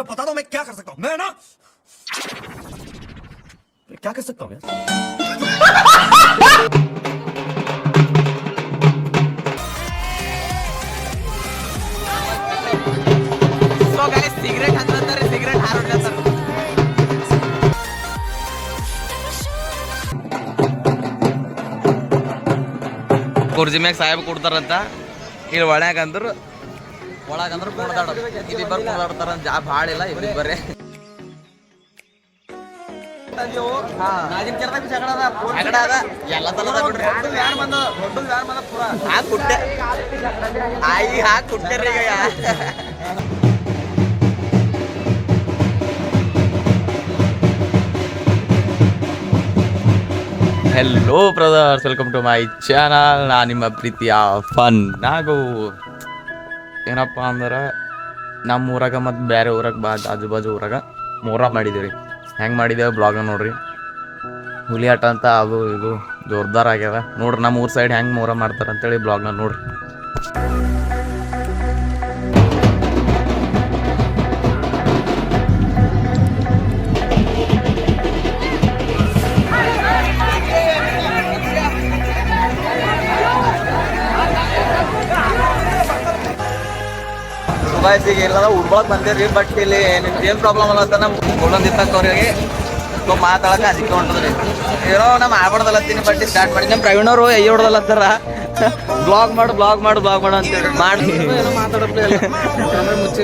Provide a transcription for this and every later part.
हमें बता दो मैं क्या कर सकता हूँ मैं ना क्या कर सकता हूँ यार ಸೊ ಗೈಸ್ ಸಿಗರೇಟ್ ಹತ್ತಂತಾರೆ ಸಿಗರೇಟ್ ಹಾರೋಡ್ಲತ್ತಾರ ಕುರ್ಜಿ ಮ್ಯಾಗ ಸಾಹೇಬ್ ಕೊಡ್ತಾರಂತ ಇಲ್ಲಿ ಒಳ್ಯಾಗ ಅಂದ್ರು ಒಳಗ ಕುಣದಾಡೋದು ಇದಿಬ್ಬರು ಕುಣದಾಡ್ತಾರ ಜಾ ಭಾಳ ಇಲ್ಲ hello brothers welcome to my channel ನಾ ನಿಮ್ಮ ಪ್ರೀತಿಯ ಫನ್ ನಾಗು. ಏನಪ್ಪ ಅಂದ್ರೆ ನಮ್ಮ ಊರಾಗ ಮತ್ತು ಬೇರೆ ಊರಾಗ ಬಾ ಆಜು ಬಾಜು ಊರಾಗ ಮೂರ ಮಾಡಿದ್ದೀವಿ ಹೆಂಗೆ ಮಾಡಿದ್ದೇವೆ ಬ್ಲಾಗ ನೋಡ್ರಿ. ಹುಲಿ ಆಟ ಅಂತ ಅದು ಇದು ಜೋರ್ದಾರ್ ಆಗ್ಯದ. ನೋಡ್ರಿ ನಮ್ಮ ಊರ್ ಸೈಡ್ ಹೆಂಗೆ ಮೂರ ಮಾಡ್ತಾರೆ ಅಂತೇಳಿ ಬ್ಲಾಗ್ನ ನೋಡ್ರಿ. ಸುಭಾಯ್ಸಿಗೆ ಇಲ್ಲ ಉಳ್ಕೊಳಕ್ ಬಂದಿರಿ ಬಟ್ ಇಲ್ಲಿ ನಿಮ್ಗೆ ಏನು ಪ್ರಾಬ್ಲಮ್ ಅಲ್ಲ ಅಂತ ನಮ್ಮ ಗೋಲ್ಡನ್ ದಿತ್ತಕ್ಕವ್ರಿಗೆ ಸೊ ಮಾತಾಡಕ್ಕೆ ಅದಕ್ಕೆ ಹೊಂಟದ್ರಿ ಏನೋ ನಮ್ಮ ಆಡ್ಬಾರ್ದಲ್ಲತ್ತೀನಿ ಬಟ್ ಸ್ಟಾರ್ಟ್ ಮಾಡಿ ನಮ್ಮ ಪ್ರವೀಣ್ ಅವರು ಎಯ್ಯ ಹೊಡ್ದಲ್ಲತ್ತಾರ ಬ್ಲಾಗ್ ಮಾಡು ಬ್ಲಾಗ್ ಮಾಡು ಬ್ಲಾಗ್ ಮಾಡು ಅಂತೇಳಿ ಮಾಡಿ ಏನೋ ಮಾತಾಡಪ್ಲೇ ಇಲ್ಲ ಮುಚ್ಚಿ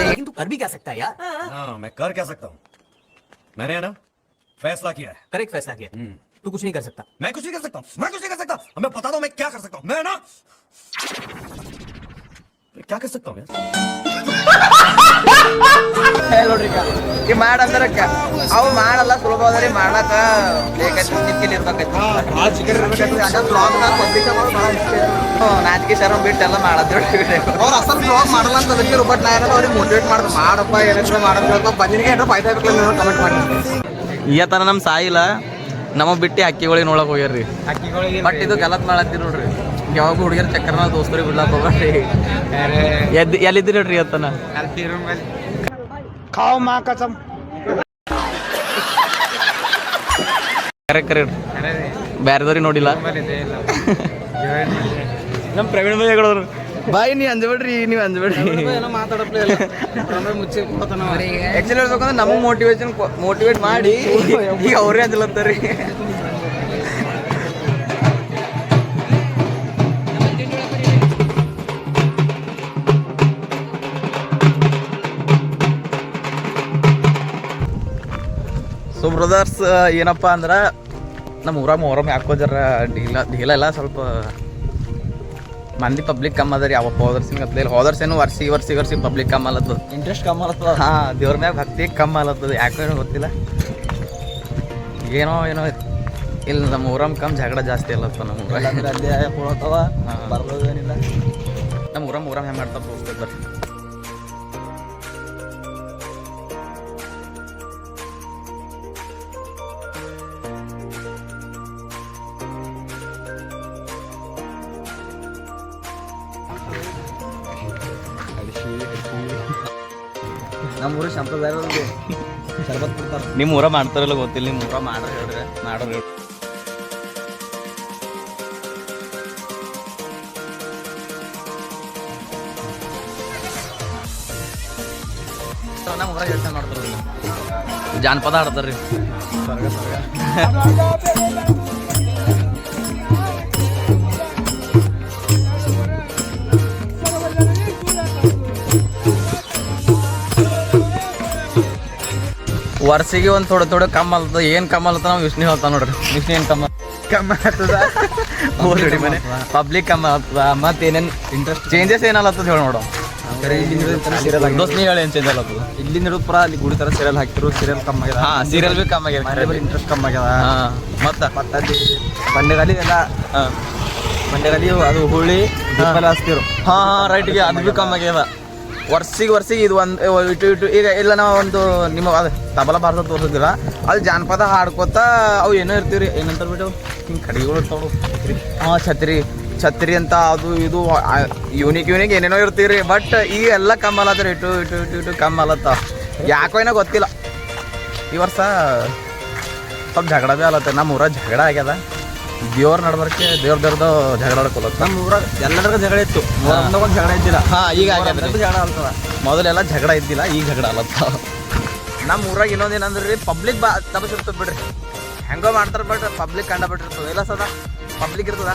लेकिन तू कर भी क्या सकता है यार हाँ मैं कर क्या सकता हूँ मैंने है ना फैसला किया है करेक्ट फैसला किया तू कुछ नहीं कर सकता मैं कुछ नहीं कर सकता हूँ मैं कुछ नहीं कर सकता हमें बता दो मैं क्या कर सकता हूँ मैं ना क्या कर सकता हूँ यार ನೋಡ್ರಿ ಈ ಮಾಡ ಅಂದ್ರಕ್ಕ ಅವು ಮಾಡಲ್ಲ ಸುಲಭ ಅದ್ರಿ ಮಾಡಾಕ ಬೇಕೈತಿ ನಿಂತಿಲ್ಲಿ ಇರ್ಬೇಕೈತಿ ನಾಚಿಕೆ ಶರಂ ಬಿಟ್ಟೆಲ್ಲ ಮಾಡತ್ತೇಳಿ ಅವ್ರು ಅಸಲ್ ಬ್ಲಾಗ್ ಮಾಡಲ್ಲ ಅಂತ ಅದಕ್ಕೆ ಬಟ್ ನಾ ಏನಾದ್ರು ಅವ್ರಿಗೆ ಮೋಟಿವೇಟ್ ಮಾಡ್ದೆ ಮಾಡಪ್ಪ ಏನಾದ್ರು ಮಾಡೋದು ಬಂದಿನಿಗೆ ಏನಾದ್ರು ಫಾಯ್ದಾ ಆಗ್ಬೇಕು ನೀವು ಕಮೆಂಟ್ ಮಾಡಿ ಈ ತರ ನಮ್ ಸಾಯಿಲ್ಲ ನಮಗ್ ಬಿಟ್ಟು ಅಕ್ಕಿಗಳಿಗೆ ನೋಡಕ್ ಹೋಗ್ಯಾರ್ರಿ ಬಟ್ ಇದು ಗಲತ್ ಮಾಡತ್ತಿ ನೋಡ್ರಿ ಯಾವಾಗ ಹುಡುಗಿಯರ್ ಚಕ್ಕರ್ನ ದೋಸ್ತರಿಗೆ ಬಿಡ್ಲಾಕ ಹೋಗ್ರಿ ಎದ್ ಎಲ್ಲಿದ್ದೀರಿ ನೋಡ್ರಿ ಇವತ್ತನ? ಖಾವ್ ಮಾ ಕಸಮ್ ಕರೆ ಕರೆ ಬ್ಯಾರೆದವ್ರಿಗೆ ನೋಡಿಲ್ಲ. ನಮ್ ಪ್ರವೀಣ್ ಭಾಯಿ ಬಾಯಿ ಬಾಯ್ ನೀ ಅಂಜಬೇಡ್ರಿ ನೀವ್ ಅಂಜಬೇಡ್ರಿ ಏನೋ ಮಾತಾಡಪ್ಲೇ ಇಲ್ಲ. ಮುಚ್ಚಿ ಕೊಡ್ತಾನ ಆಕ್ಚುಲಿ ಹೇಳ್ಬೇಕಂದ್ರೆ ನಮ್ಮ ಮೋಟಿವೇಶನ್ ಮೋಟಿವೇಟ್ ಮಾಡಿ. ಈಗ ಅವ್ರೇ ಅಂಜಲತ್ತಾರಿ ಬ್ರದರ್ಸ್ ಏನಪ್ಪ ಅಂದ್ರೆ ನಮ್ಮ ಊರಾಗ ಮೊಹರಮ್ ಯಾಕೋ ಡೀಲ ಢೀಲ ಎಲ್ಲ ಸ್ವಲ್ಪ ಮಂದಿ ಪಬ್ಲಿಕ್ ಕಮ್ಮಿ ಅದ ರೀ ಅವಪ್ಪ ಹೋದರ್ಸಿ ಅದ್ಲೇ ಹೋದರ್ಸೇನು ವರ್ಷಿ ವರ್ಷಿ ವರ್ಷಿ ಪಬ್ಲಿಕ್ ಕಮ್ಮಿ ಅಲ್ಲತ್ತದ ಇಂಟ್ರೆಸ್ಟ್ ಕಮ್ಮಿ ಆಗ್ತದ ಹಾ ದೇವ್ರ ಮ್ಯಾಗ ಭಕ್ತಿ ಕಮ್ಮಿ ಅಲ್ಲತ್ತದ ಯಾಕೋ ಏನೋ ಗೊತ್ತಿಲ್ಲ. ಏನೋ ಏನೋ ಇಲ್ಲಿ ನಮ್ಮ ಊರಮ್ ಕಮ್ ಜಗಳ ಜಾಸ್ತಿ ಅಲ್ಲತ್ತ ನಮ್ಮ ಊರಾಗ. ಅಲ್ಲಿ. ಬರ್ಬೋದೇನಿಲ್ಲ? ನಮ್ಮ ಊರಮ್ ಊರಮ್ ಹೆಂಗೆ ಮಾಡ್ತಾ ತೋರಿಸ್ತೇವೆ ಬರ್ರಿ. ನಮ್ಮ ಊರು ಸಂಪ್ರದಾಯ ಶರ್ಬತ್ ಕೊಡ್ತಾರ. ನಿಮ್ಮ ಊರ ಮಾಡ್ತಾರಲ್ಲ ಗೊತ್ತಿಲ್ಲ ನಿಮ್ಮ ಊರ ಮಾಡ್ರಿ ಹೇಳ್ರಿ ಮಾಡೋರು ಹೇಳ್ರಿ. ನಮ್ಮ ಊರ ಕೆಲಸ ಮಾಡ್ತಾರ ಜಾನಪದ ಆಡ್ತಾರ್ರಿ ವರ್ಷಿಗೆ ಒಂದು ಥೋಡೆ ಥೋಡೆ ಕಮ್ಮ ಅಲ್ತದ ಏನು ಕಮ್ಮ ಅಲ್ತದ ನಾವು ವಿಷ್ಣು ಹೇಳ್ತಾನ ನೋಡ್ರಿ. ವಿಷ್ಣು ಏನು ಕಮ್ಮ ಕಮ್ಮಿ ಆಗ್ತದ? ಮನೆ. ಪಬ್ಲಿಕ್ ಕಮ್ಮ ಆಗ್ತದ. ಮತ್ತೆ ಏನೇನ್ ಇಂಟ್ರೆಸ್ಟ್ ಚೇಂಜಸ್ ಏನಲ್ಲತ್ತದ ಹೇಳಿ ನೋಡು. ಇಲ್ಲಿ ಪುರ ಅಲ್ಲಿ ಗುಡಿ ತರ ಸೀರಿಯಲ್ ಹಾಕಿದ್ರು. ಸೀರಿಯಲ್ ಕಮ್ಮಿ ಆಗ್ಯದ. ಹಾ ಸೀರಿಯಲ್ ಬಿ ಕಮ್ಮ ಆಗ್ಯದ. ಇಂಟ್ರೆಸ್ಟ್ ಕಮ್ಮಿ ಆಗ್ಯದ. ಹಾ ಮತ್ತೆ? ಮತ್ತ ಬಂಡೆಗಲಿ ಎಲ್ಲ ಹಾ. ಬಂಡೆಗಲಿ ಅದು ಹುಳಿ ಹಾ. ರೈಟ್ ರೈಟ್ಗೆ ಅದು ಬಿ ಕಮ್ಮಿ ಆಗ್ಯದ. ವರ್ಷಿಗೆ ವರ್ಷಿಗೆ ಇದು ಒಂದು ಇಟ್ಟು ಇಟ್ಟು ಈಗ ಇಲ್ಲ ನಾವು ಒಂದು ನಿಮ್ಮ ಅದು ತಬಲ ಭಾರತ ತೋರಿಸಿದ್ರ ಅಲ್ಲಿ ಜಾನಪದ ಹಾಡ್ಕೋತ ಅವು ಏನೋ ಇರ್ತೀವ್ರಿ. ಏನಂತಾರೆ ಬಿಟ್ಟು ಹಿಂಗೆ ಕಡೆಗಳು ಇರ್ತಾವ ಹಾಂ ಛತ್ರಿ ಛತ್ರಿ ಅಂತ ಅದು, ಇದು ಯೂನಿಕ್ ಯೂನಿಕ್ ಏನೇನೋ ಇರ್ತೀವ್ರಿ. ಬಟ್ ಈ ಎಲ್ಲ ಕಮ್ಮಿ ಅಲ್ಲತ್ರಿ ಇಟ್ಟು ಇಟ್ಟು ಇಟ್ಟು ಇಟ್ಟು ಕಮ್ಮಿ ಅಲ್ಲತ್ತ ಯಾಕೋ ಏನೋ ಗೊತ್ತಿಲ್ಲ. ಈ ವರ್ಷ ಸ್ವಲ್ಪ ಜಗಳ ಭೀ ಆಲತ್ತ. ನಮ್ಮ ಊರ ಜಗಳ ಆಗ್ಯದ. ದೇವ್ರ ನಡ್ಬರ್ಕೆ ದೇವ್ರ ದೇವ್ರದ್ದು ಜಗಳ ಆಡ್ಕೊಲತ್ತ ನಮ್ಮ ಊರಾಗ ಎಲ್ಲರಿಗೂ ಜಗಳ ಇತ್ತು ಒಂದು ಜಗಳ ಇದ್ದಿಲ್ಲ ಹಾ ಈಗ ಜಗಳ ಆಗ್ತದ ಮೊದಲೆಲ್ಲ ಜಗಳ ಇದ್ದಿಲ್ಲ ಈಗ ಜಗಳ ಆಲತ್ತ ನಮ್ಮ ಊರಾಗ ಇನ್ನೊಂದು ಏನಂದ್ರೆ ರೀ ಪಬ್ಲಿಕ್ ಬಾ ತಬಸಿರ್ತದ ಬಿಡ್ರಿ ಹೆಂಗೋ ಮಾಡ್ತಾರ ಬಿಡ್ರಿ ಪಬ್ಲಿಕ್ ಕಂಡ ಬಿಟ್ಟಿರ್ತದ ಇಲ್ಲ ಸದಾ ಪಬ್ಲಿಕ್ ಇರ್ತದ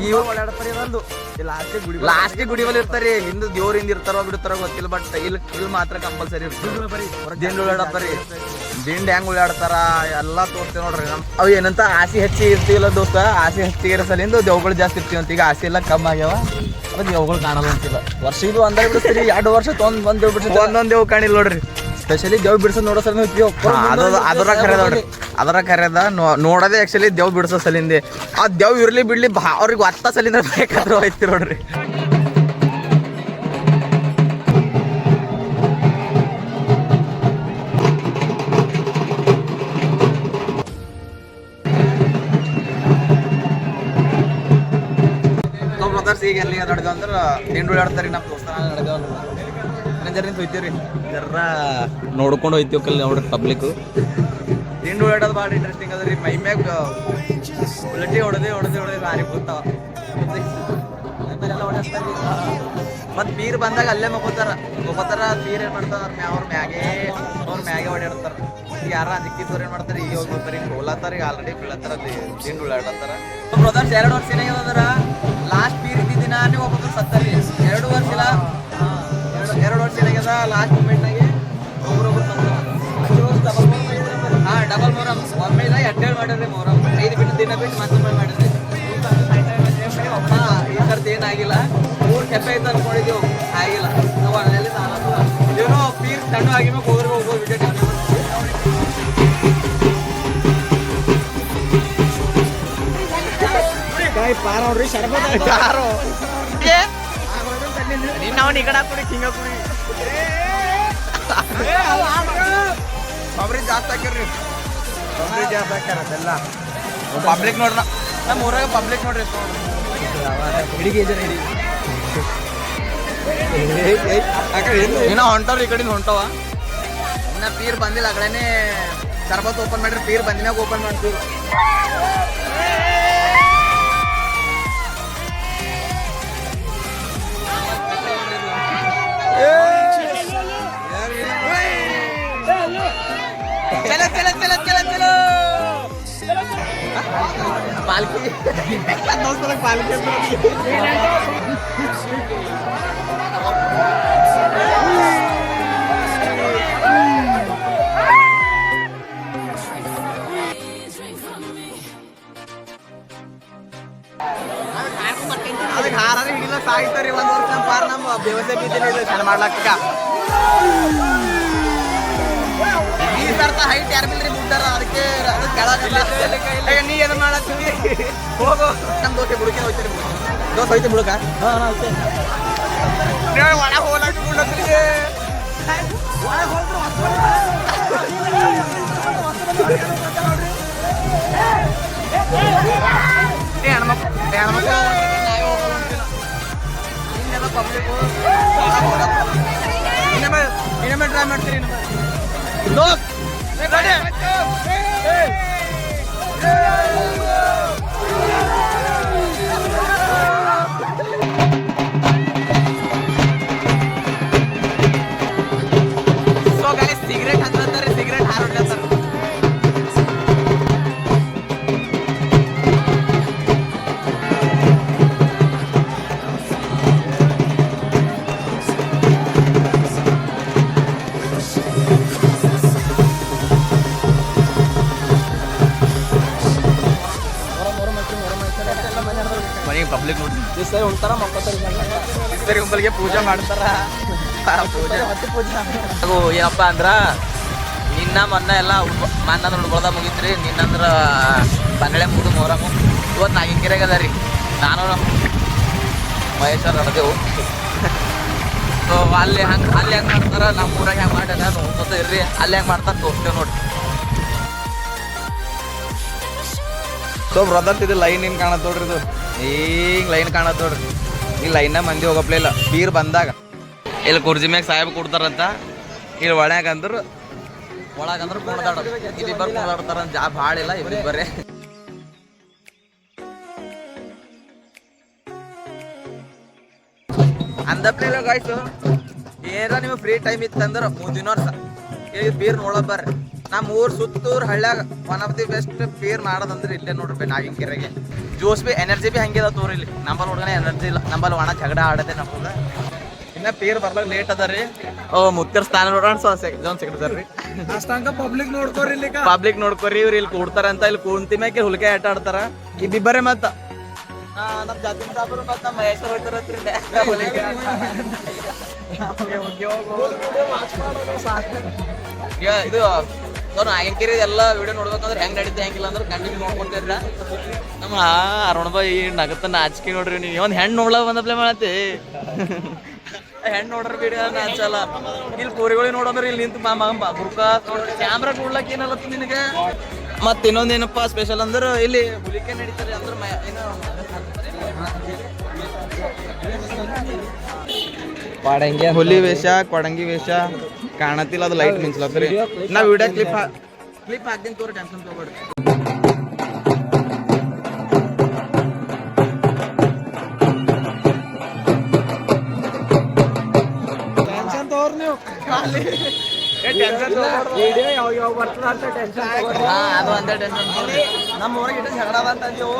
ಈ ಓಡಾಡ್ತಾರೆ ಇಲ್ಲ ಗುಡಿ ಲಾಸ್ಟಿಗೆ ಗುಡಿ ಹಿಂದ ಇರ್ತಾರೆ ಹಿಂದೆ ದೇವ್ರಿಂದ ಇರ್ತಾರೋ ಬಿಡ್ತಾರೋ ಗೊತ್ತಿಲ್ಲ ಬಟ್ ಇಲ್ಲಿ ಇಲ್ಲಿ ಮಾತ್ರ ಕಂಪಲ್ಸರಿ ಇರ್ತದೆ ದಿಂಡ್ ಉಳ್ಳಾಡತ್ತಾರಿ ದಿಂಡ್ ಹೆಂಗ್ ಉಳ್ಳಾಡ್ತಾರ ಎಲ್ಲ ತೋರ್ತೀವಿ ನೋಡ್ರಿ ನಮ್ ಅವು ಏನಂತ ಆಸಿ ಹೆಚ್ಚಿ ಇರ್ತೀವಲ್ಲ ದೋಸ್ತ ಆಸಿ ಹೆಚ್ಚಿ ಇರೋ ಸಲಿಂದ ದೇವ್ಗಳು ಜಾಸ್ತಿ ಇರ್ತೀವಿ ಅಂತ ಈಗ ಆಸೆ ಎಲ್ಲ ಕಮ್ಮಿ ಆಗ್ಯಾವ. ಅದು ದೇವ್ಗಳು ಕಾಣಲ್ಲ ಅಂತಿಲ್ಲ ವರ್ಷ ಇದು ಅಂದ್ರೆ ಬಿಡಿಸ್ತೀರಿ ಎರಡು ವರ್ಷ ತೊಂದ್ ಒಂದ್ ದೇವ್ ಬಿಡಿಸ್ ಒಂದೊಂದ್ ದೇವ್ ಕಾಣಿಲ್ಲ ನೋಡ್ರಿ. ಸ್ಪೆಷಲಿ ದೇವ್ ಬಿಡ್ಸೋದ್ ನೋಡೋ ಸಲ ಅದರ ಕರೆ ನೋಡ್ರಿ. ಅದರ ಕರೆದ ನೋಡೋದೇ ಆಕ್ಚುಲಿ ದೇವ್ ಬಿಡಿಸೋ ಸಲಿಂದೆ. ಆ ದೇವ್ ಇರ್ಲಿ ಬಿಡ್ಲಿ ಬಾ ಅವ್ರಿಗೆ ಒತ್ತ ಸಲಿಂದ ಬೇಕಾದ್ರೂ ಹೋಯ್ತಿ ನೋಡ್ರಿ. ನಡೆದ ಅಂದ್ರೆ ದಿಂಡು ಆಡ್ತಾರೆ ನಮ್ಮ ದೋಸ್ತ ನಡೆದ ಅಂದ್ರೆ. ನಿಂತು ಹೋಯ್ತೀವಿ ರೀ ಜರ ನೋಡ್ಕೊಂಡು ಹೋಯ್ತೀವಿ ಕಲ್ಲಿ ನೋಡ್ರಿ ಪಬ್ಲಿಕ್ ದಿಂಡು ಆಡೋದು ಭಾಳ ಇಂಟ್ರೆಸ್ಟಿಂಗ್ ಅದ ರೀ ಮೈ ಮ್ಯಾಗ ಉಲಟಿ ಹೊಡೆದೇ ಹೊಡೆದು ಹೊಡೆದೇ ಭಾರಿ ಕೂತಾವ ಮತ್ ಬೀರ್ ಬಂದಾಗ ಅಲ್ಲೇ ಮಗೋತಾರ ಮಗೋತಾರ ಬೀರ್ ಏನ್ ಮಾಡ್ತಾರ? ಅವ್ರ ಮ್ಯಾ ಅವ್ರ ಮ್ಯಾಗೆ ಅವ್ರ ಮ್ಯಾಗೆ ಓಡಾಡ್ತಾರ ಯಾರ ಅದಕ್ಕಿದ್ದವ್ರು ಏನ್ ಮಾಡ್ತಾರೆ? ಈಗ ಹೋಗ್ತಾರೆ ಬರೀ ಹೋಲತ್ತಾರ ಈಗ ಆಲ್ರೆಡಿ ಬೀಳತ್ತಾರ ಅಲ್ಲಿ. ದಿಂಡು ಉಳ್ಳಾಡತ್ತಾರ ಬ್ರದರ್ಸ್ ಎರಡು ವರ್ಷ ಏನಾಗ್ಯದ ಲಾಸ್ಟ್ ಬೀರ್ ಇದ್ದಿದ್ದ ದಿನಾನೇ ಸತ್ತಲ್ಲಿ. ಸತ್ತರಿ ಎರಡು ವರ್ಷ ಇಲ್ಲ. ಹಾ, ಎರಡು ಎರಡು ವರ್ಷ ಏನಾಗ್ಯದ ಲಾಸ್ಟ್ ಮೂಮೆಂಟ್ನಾಗೆ ಒಬ್ರೊಬ್ರು ಸತ್ತಾರ ಹಾ ಡಬಲ್ ಮೊರಮ್ ಒಮ್ಮೆ ಇಲ್ಲ ಎಡ್ಡೇಳು ಮಾಡಿದ್ರಿ ಮೊರಮ್ ಐದು ಬಿಟ್ಟು ದಿನ ಬಿಟ್ಟು ಮತ್ತೊಮ್ಮೆ ಮಾಡಿದ್ರಿ. ಅಮ್ಮ ಈ ಥರದ್ದು ಏನಾಗಿಲ್ಲ ಮೂರು ಕೆಫೆ ಐತೆ ಅನ್ಕೊಂಡಿದ್ದೀವಿ ಆಗಿಲ್ಲ. ನಾವು ಏನೋ ಪೀರ್ ತಣ್ಣು ಆಗಿಮೆ ಹೋಗ್ರಿಗೆ ಹೋಗ್ಬೋದು ವಿಡಿಯೋ ಪಾರ ನೋಡ್ರಿ ಶರಬತ್ ಯಾರು ನಿನ್ನ ಅವನ್ ಈ ಕಡೆ ಹಾಕ್ಬಿಡಿ ಹಿಂಗ ಕುಡಿ ಪಬ್ಲಿಕ್ ಜಾಸ್ತಿ ಹಾಕಿರ್ರಿ. ಪಬ್ಲಿಕ್ ಜಾಸ್ತಿ ಹಾಕ್ಯಾರ ಅದೆಲ್ಲ ಪಬ್ಲಿಕ್ ನೋಡ್ರ. ನಮ್ಮ ಊರಾಗ ಪಬ್ಲಿಕ್ ನೋಡ್ರಿ. ಹಿಡಿಗೆ ಏನೋ ಹೊಂಟವ್ರಿ ಈ ಕಡೆಯಿಂದ ಹೊಂಟವ ಇನ್ನ ಪೀರ್ ಬಂದಿಲ್ಲ ಆ ಕಡೆನೇ ಶರ್ಬತ್ ಓಪನ್ ಮಾಡ್ರಿ ಪೀರ್ ಬಂದಿನಾಗ ಓಪನ್ ಮಾಡ್ತೀವಿ. ¡Palque! ¡No, solo palque! ¡Palque! ಸಾಯ್ತಾರೆ ಒಂದ್ ವರ್ಷ ನಮ್ಮ ಪಾರ್ ನಮ್ಮ ವ್ಯವಸ್ಥೆ ಬೀದಿನ ಇದು ಚೆನ್ನ ಮಾಡ್ಲಾಕ ಈ ಸರ್ತ ಹೈಟ್ ಯಾರ ಬಿಲ್ರಿ ಅದಕ್ಕೆ ಅದು ಕೆಳಗಿಲ್ಲ ಏ, ನೀ ಏನು ಮಾಡತ್ತೀವಿ ಹೋಗು ನಮ್ಮ ದೋಸೆ ಬುಡಕೆ ಹೋಯ್ತೀರಿ ದೋಸೆ ಹೋಯ್ತು ಬುಡಕ ಒಳ ಹೋಲಾಕ ಬುಡಕ್ರಿ ಏ ಹೆಣ್ಮಕ್ಳು ಹೆಣ್ಮಕ್ಳು ಪಬ್ಲಿಕ್ಕು ಇನ್ನೊಮ್ಮೆ ಇನ್ನೊಮ್ಮೆ ಟ್ರೈ ಮಾಡ್ತೀರಿ ಇನ್ನೊಮ್ಮೆ ಸರಿ ಗುಂಪಲ್ಗೆ ಪೂಜೆ ಮಾಡ್ತಾರ. ಪೂಜೆ. ಹಾಗೂ ಏನಪ್ಪ ಅಂದ್ರ, ನಿನ್ನ ಮೊನ್ನ ಎಲ್ಲ ಮನ್ನ ಉಳ್ಕೊಳ್ದ ಮುಗಿತ್ರಿ. ನಿನ್ನಂದ್ರ ಬಂಗಳೆ ಮುಗಿದು ಮೊಹರಮು ಇವತ್ತು ನಾಗಿಕೆರೆಗೆ ಅದ ರೀ. ನಾನು ಮಹೇಶ್ವರ ನಡೆದೆವು. ಸೊ ಅಲ್ಲಿ ಹಂಗೆ, ಅಲ್ಲಿ ಹೆಂಗೆ ಮಾಡ್ತಾರ? ನಮ್ಮ ಊರಾಗ ಹೆಂಗೆ ಮಾಡ್ಯಾರ? ನೋಡ್ಕೊತ ಇರ್ರಿ. ಅಲ್ಲಿ ಹೆಂಗೆ ಮಾಡ್ತಾರ ತೋರಿಸ್ತೇವೆ ನೋಡಿ ಸೊ ಬ್ರದರ್ ಇದು ಲೈನ್ ಏನು ಕಾಣತ್ ನೋಡ್ರಿ ಇದು? ಹಿಂಗ್ ಲೈನ್ ಕಾಣತ್ ನೋಡ್ರಿ. ಈ ಲೈನ್ನ ಮಂದಿ ಹೋಗಪ್ಲೇ ಇಲ್ಲ. ಬೀರ್ ಬಂದಾಗ. ಇಲ್ಲಿ ಕುರ್ಜಿ ಮ್ಯಾಗ ಸಾಹೇಬ್ ಕೊಡ್ತಾರಂತ. ಇಲ್ಲಿ ಒಳಗ ಅಂದ್ರು ಒಳಗಂದ್ರ ಕುಣದಾಡ ಇಲ್ಲಿಬ್ಬರು ಕುಣದಾಡ್ತಾರ ಜಾ ಭಾಳ ಇಲ್ಲ ಇಬ್ಬರೇ ಇಲ್ಲ ಗಾಯ್ಸು ಏನಾರ ನಿಮ್ಗೆ ಫ್ರೀ ಟೈಮ್ ಇತ್ತಂದ್ರ ಮುಂದಿನ ವರ್ಷ. ಇಲ್ಲಿ ಬೀರ್ ನೋಡೋದ್ ಬರ್ರಿ. ನಮ್ಮ ಊರ್ ಸುತ್ತೂರ್ ಹಳ್ಳ್ಯಾಗ one of the best fair ಮಾಡೋದಂದ್ರೆ ಇಲ್ಲೇ ನೋಡ್ರಿ ನಾಗಿಂಕೆರೆಗೆ ಜೋಸ್ ಬಿ ಎನರ್ಜಿ ಬಿ ಹಂಗೆ ಅದ ತೋರಿ ಇಲ್ಲಿ. ನಂಬಲ್ ಹುಡುಗನೇ ಎನರ್ಜಿ ಇಲ್ಲ. ನಂಬಲ್ ಒಣ ಜಗಡ ಆಡದೆ ನಮ್ಗೆ ಇನ್ನ ಪೇರ್ ಬರ್ಲಾಗ ಲೇಟ್ ಅದ ರೀ. ಓ ಮುತ್ತರ್ ಸ್ಥಾನ ನೋಡೋಣ ಸೊ ಜೋನ್ ಸಿಗ್ತದ ರೀ. ಅಷ್ಟಂಕ ಪಬ್ಲಿಕ್ ನೋಡ್ಕೋರಿ ಇಲ್ಲಿ ಪಬ್ಲಿಕ್ ನೋಡ್ಕೊರಿ ಇವ್ರು ಇಲ್ಲಿ ಕೂಡ್ತಾರ ಅಂತ ಇಲ್ಲಿ ಕೂಂತಿ ಮ್ಯಾಕೆ ಹುಲ್ಕೆ ಆಟ ಆಡ್ತಾರ. ಇದಿಬ್ಬರೇ ಮತ್ತ. ನಮ್ಮ ನಮ್ ಜಾತಿನ್ ಸಾಬ್ರು ಮತ್ತ್ ನಮ್ಮ ಮಹೇಶ್ವರ್ ಆಟ. ಇದು ನಾನು ಆಯಂಕಿರಿ ಎಲ್ಲ ವಿಡಿಯೋ ನೋಡ್ಬೇಕಂದ್ರೆ ಹೆಂಗ್ ನಡೀತೆ ಹೆಂಗಿಲ್ಲ ಅಂದ್ರೆ ಕಂಟಿನ್ಯೂ ನೋಡ್ಕೊಂತೀರ ನಮ್ಮ ಅರುಣ್ ಬಾಯಿ ನಗತ್ತ ನಾಚಿಕೆ ನೋಡ್ರಿ ನೀವು. ಒಂದ್ ಹೆಣ್ಣು ನೋಡ್ಲ ಬಂದಪ್ಲೆ ಮಾಡತ್ತಿ ಹೆಣ್ಣು ನೋಡ್ರಿ ವಿಡಿಯೋ ನಾಚಲ್ಲ ಇಲ್ಲಿ ಪೂರಿಗಳಿಗೆ ನೋಡಂದ್ರೆ ಇಲ್ಲಿ ನಿಂತು ಮಾ ಮಗ ಬುರ್ಕ ಕ್ಯಾಮ್ರಾ ಕೂಡ್ಲಕ್ಕ ಏನಲ್ಲ ನಿನಗೆ? ಮತ್ತೆ ಇನ್ನೊಂದೇನಪ್ಪ ಸ್ಪೆಷಲ್ ಅಂದ್ರೆ ಇಲ್ಲಿ ಹುಲಿಕೆ ನಡೀತಾರೆ ಅಂದ್ರೆ ಏನು? ಹುಲಿ ವೇಷ, ಕೊಡಂಗಿ ವೇಷ. ಕಾಣತಿಲ್ಲ ಅದು ಲೈಟ್ ಮಿಂಚ್ಲತ್ತರಿ ನಾವು ವಿಡಿಯೋ ಕ್ಲಿಪ್ ಕ್ಲಿಪ್ ಹಾಕ್ತೀನಿ ತೋರಿ ಟೆನ್ಷನ್ ತಗೋಬೇಡ್ರಿ. ಟೆನ್ಷನ್ ತಗೋರ್ ನೀವು. ವಿಡಿಯೋ ಯಾವ ಯಾವ ಬರ್ತದ ಅಂತ ಟೆನ್ಷನ್ ಹಾ ಅದು ಒಂದೇ ಟೆನ್ಷನ್ ನಮ್ಮ ಊರಿಗೆ ಇಟ್ಟು ಜಗಳ ಅದ ಅಂತ ಅಂದೆವು.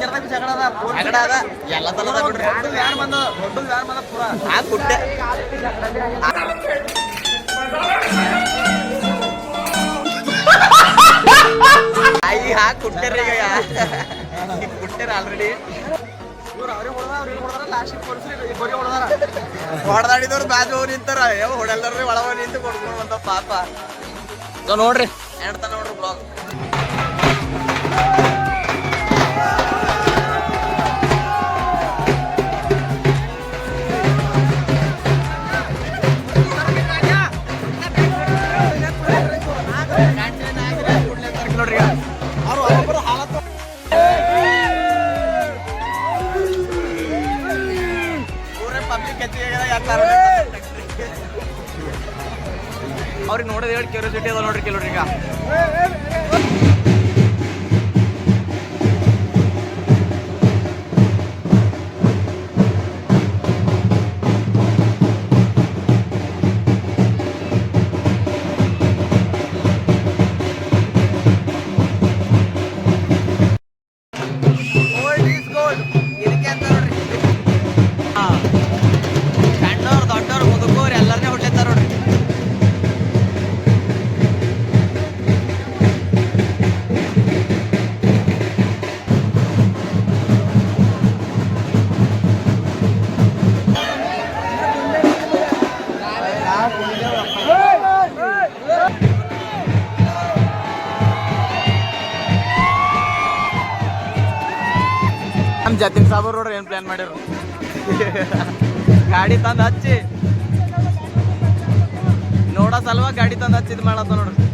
ಕೆರದಾಗ ಜಗಳ ಅದ ಜಗಳ ಅದ. ಎಲ್ಲ ತಲದ ಬಿಡ್ರಿ. ಯಾರು ಬಂದ ದೊಡ್ಡ ಯಾರು ಬಂದ ಪೂರ. ಆ ಕುಟ್ಟೆ ಆಯಿ ಹಾ ಕುಟ್ಟೆರಿ ಈಗ. ಕುಟ್ಟೆರ ಆಲ್ರೆಡಿ ಹೊಡೆದಾಡಿದವ್ರು ಬಾಜು ಹೋಗಿ ನಿಂತಾರ. ಯಾವ ಹೊಡೆಲ್ದಾರ್ರಿ ಒಳಗ ನಿಂತು ಕೊಡ್ಕೊಂಡು ಬಂದ ಪಾಪ. ನೋಡ್ರಿ. ಹೇಳ್ತಾನ ನೋಡ್ರಿ ಬ್ಲಾಗ್ ಅವ್ರಿಗೆ ನೋಡೋದು ಹೇಳಿ ಕ್ಯೂರಿಯಾಸಿಟಿ ಅದ ನೋಡ್ರಿ ಕೆಲವ್ರಿಗೆ ಜತಿನ್ ಸಾಬರ್ ನೋಡ್ರಿ ಏನ್ ಪ್ಲಾನ್ ಮಾಡಿರು ಗಾಡಿ ತಂದು ಹಚ್ಚಿ. ನೋಡೋ ಸಲುವಾಗಿ ಗಾಡಿ ತಂದು ಹಚ್ಚಿ ಇದು ಮಾಡತ್ತ ನೋಡ್ರಿ.